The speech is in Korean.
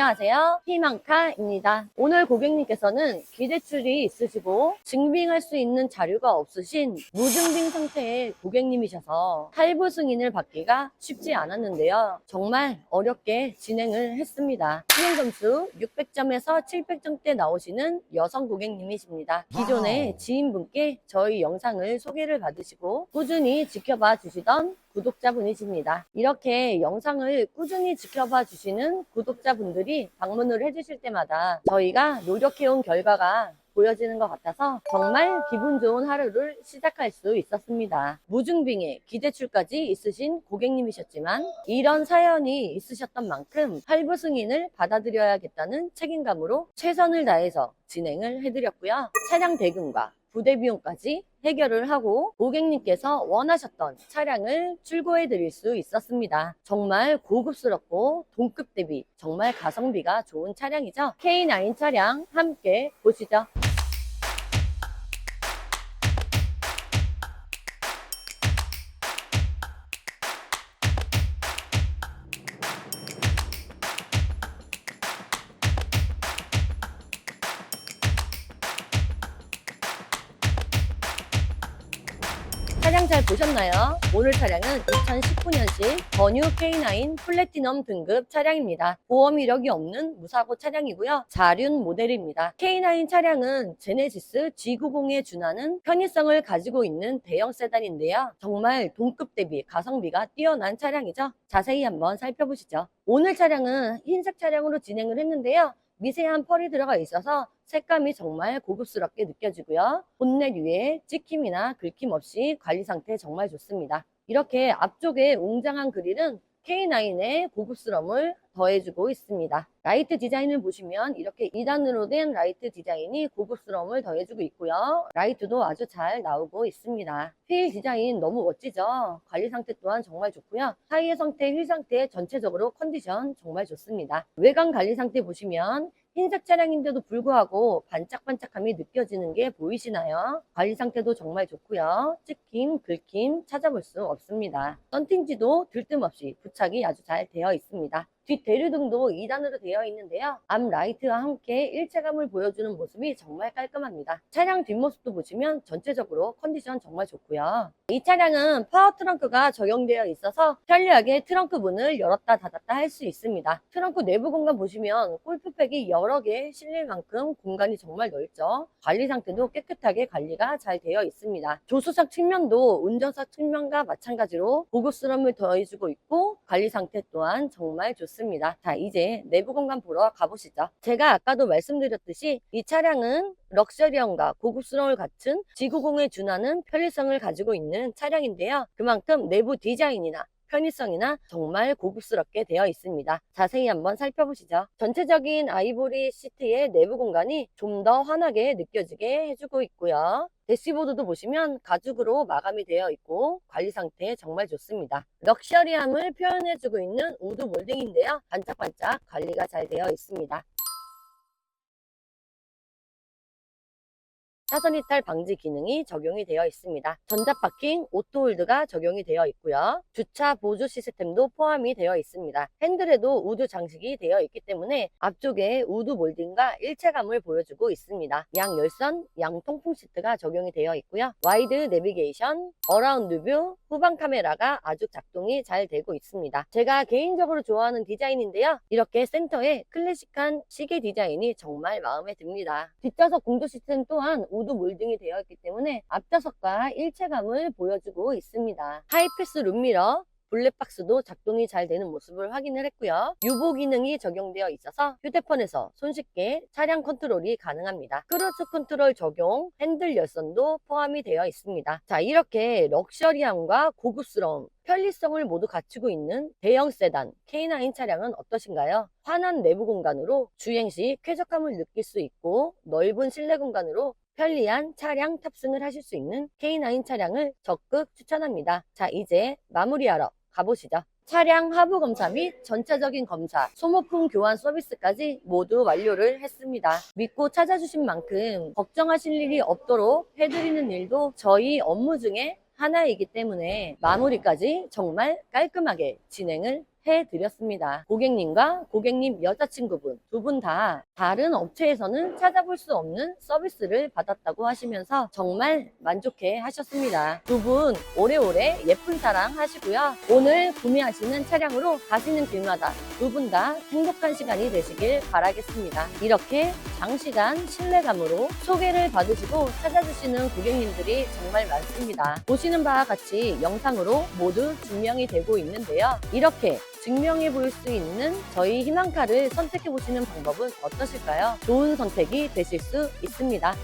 안녕하세요. 희망카입니다. 오늘 고객님께서는 기대출이 있으시고 증빙할 수 있는 자료가 없으신 무증빙 상태의 고객님이셔서 할부 승인을 받기가 쉽지 않았는데요. 정말 어렵게 진행을 했습니다. 진행 점수 600점에서 700점대 나오시는 여성 고객님이십니다. 기존에 지인분께 저희 영상을 소개를 받으시고 꾸준히 지켜봐 주시던 구독자분이십니다. 이렇게 영상을 꾸준히 지켜봐 주시는 구독자분들이 방문을 해주실 때마다 저희가 노력해온 결과가 보여지는 것 같아서 정말 기분 좋은 하루를 시작할 수 있었습니다. 무증빙에 기대출까지 있으신 고객님이셨지만 이런 사연이 있으셨던 만큼 할부 승인을 받아들여야겠다는 책임감으로 최선을 다해서 진행을 해드렸고요. 차량 대금과 부대 비용까지 해결을 하고 고객님께서 원하셨던 차량을 출고해 드릴 수 있었습니다. 정말 고급스럽고 동급 대비 정말 가성비가 좋은 차량이죠. K9 차량 함께 보시죠. 차량 잘 보셨나요? 오늘 차량은 2019년식 버뉴 K9 플래티넘 등급 차량입니다. 보험 이력이 없는 무사고 차량이고요. 자륜 모델입니다. K9 차량은 제네시스 G90에 준하는 편의성을 가지고 있는 대형 세단인데요. 정말 동급 대비 가성비가 뛰어난 차량이죠. 자세히 한번 살펴보시죠. 오늘 차량은 흰색 차량으로 진행을 했는데요. 미세한 펄이 들어가 있어서 색감이 정말 고급스럽게 느껴지고요. 본넷 위에 찍힘이나 긁힘 없이 관리 상태 정말 좋습니다. 이렇게 앞쪽에 웅장한 그릴은 K9의 고급스러움을 더해주고 있습니다. 라이트 디자인을 보시면 이렇게 2단으로 된 라이트 디자인이 고급스러움을 더해주고 있고요. 라이트도 아주 잘 나오고 있습니다. 휠 디자인 너무 멋지죠? 관리 상태 또한 정말 좋고요. 타이어 상태, 휠 상태 전체적으로 컨디션 정말 좋습니다. 외관 관리 상태 보시면 흰색 차량인데도 불구하고 반짝반짝함이 느껴지는 게 보이시나요? 관리 상태도 정말 좋고요. 찍힘, 긁힘 찾아볼 수 없습니다. 썬팅지도 들뜸없이 부착이 아주 잘 되어 있습니다. 뒷 대류등도 2단으로 되어 있는데요. 앞 라이트와 함께 일체감을 보여주는 모습이 정말 깔끔합니다. 차량 뒷모습도 보시면 전체적으로 컨디션 정말 좋고요. 이 차량은 파워 트렁크가 적용되어 있어서 편리하게 트렁크 문을 열었다 닫았다 할 수 있습니다. 트렁크 내부 공간 보시면 골프백이 여러 개 실릴 만큼 공간이 정말 넓죠. 관리 상태도 깨끗하게 관리가 잘 되어 있습니다. 조수석 측면도 운전석 측면과 마찬가지로 고급스러움을 더해주고 있고 관리 상태 또한 정말 좋습니다. 자, 이제 내부 공간 보러 가보시죠. 제가 아까도 말씀드렸듯이 이 차량은 럭셔리함과 고급스러움을 갖춘 G90에 준하는 편리성을 가지고 있는 차량인데요. 그만큼 내부 디자인이나 편의성이나 정말 고급스럽게 되어 있습니다. 자세히 한번 살펴보시죠. 전체적인 아이보리 시트의 내부 공간이 좀 더 환하게 느껴지게 해주고 있고요. 대시보드도 보시면 가죽으로 마감이 되어 있고 관리 상태 정말 좋습니다. 럭셔리함을 표현해주고 있는 우드 몰딩인데요. 반짝반짝 관리가 잘 되어 있습니다. 차선 이탈 방지 기능이 적용이 되어 있습니다. 전자파킹, 오토홀드가 적용이 되어 있고요. 주차 보조 시스템도 포함이 되어 있습니다. 핸들에도 우드 장식이 되어 있기 때문에 앞쪽에 우드 몰딩과 일체감을 보여주고 있습니다. 양 열선, 양 통풍 시트가 적용이 되어 있고요. 와이드 내비게이션, 어라운드 뷰, 후방 카메라가 아주 작동이 잘 되고 있습니다. 제가 개인적으로 좋아하는 디자인인데요. 이렇게 센터에 클래식한 시계 디자인이 정말 마음에 듭니다. 뒷좌석 공조 시스템 또한 우드 몰딩이 되어 있기 때문에 앞좌석과 일체감을 보여주고 있습니다. 하이패스 룸미러, 블랙박스도 작동이 잘 되는 모습을 확인을 했고요. 유보 기능이 적용되어 있어서 휴대폰에서 손쉽게 차량 컨트롤이 가능합니다. 크루즈 컨트롤 적용, 핸들 열선도 포함이 되어 있습니다. 자, 이렇게 럭셔리함과 고급스러움, 편리성을 모두 갖추고 있는 대형 세단 K9 차량은 어떠신가요? 환한 내부 공간으로 주행 시 쾌적함을 느낄 수 있고 넓은 실내 공간으로 편리한 차량 탑승을 하실 수 있는 K9 차량을 적극 추천합니다. 자, 이제 마무리하러 가보시죠. 차량 하부 검사 및 전체적인 검사, 소모품 교환 서비스까지 모두 완료를 했습니다. 믿고 찾아주신 만큼 걱정하실 일이 없도록 해드리는 일도 저희 업무 중에 하나이기 때문에 마무리까지 정말 깔끔하게 진행을 해드렸습니다. 고객님과 고객님 여자친구분 두 분 다 다른 업체에서는 찾아볼 수 없는 서비스를 받았다고 하시면서 정말 만족해 하셨습니다. 두 분 오래오래 예쁜 사랑 하시고요. 오늘 구매하시는 차량으로 가시는 길마다 두 분 다 행복한 시간이 되시길 바라겠습니다. 이렇게 장시간 신뢰감으로 소개를 받으시고 찾아주시는 고객님들이 정말 많습니다. 보시는 바와 같이 영상으로 모두 증명이 되고 있는데요. 이렇게 증명해 볼 수 있는 저희 희망카를 선택해 보시는 방법은 어떠실까요? 좋은 선택이 되실 수 있습니다.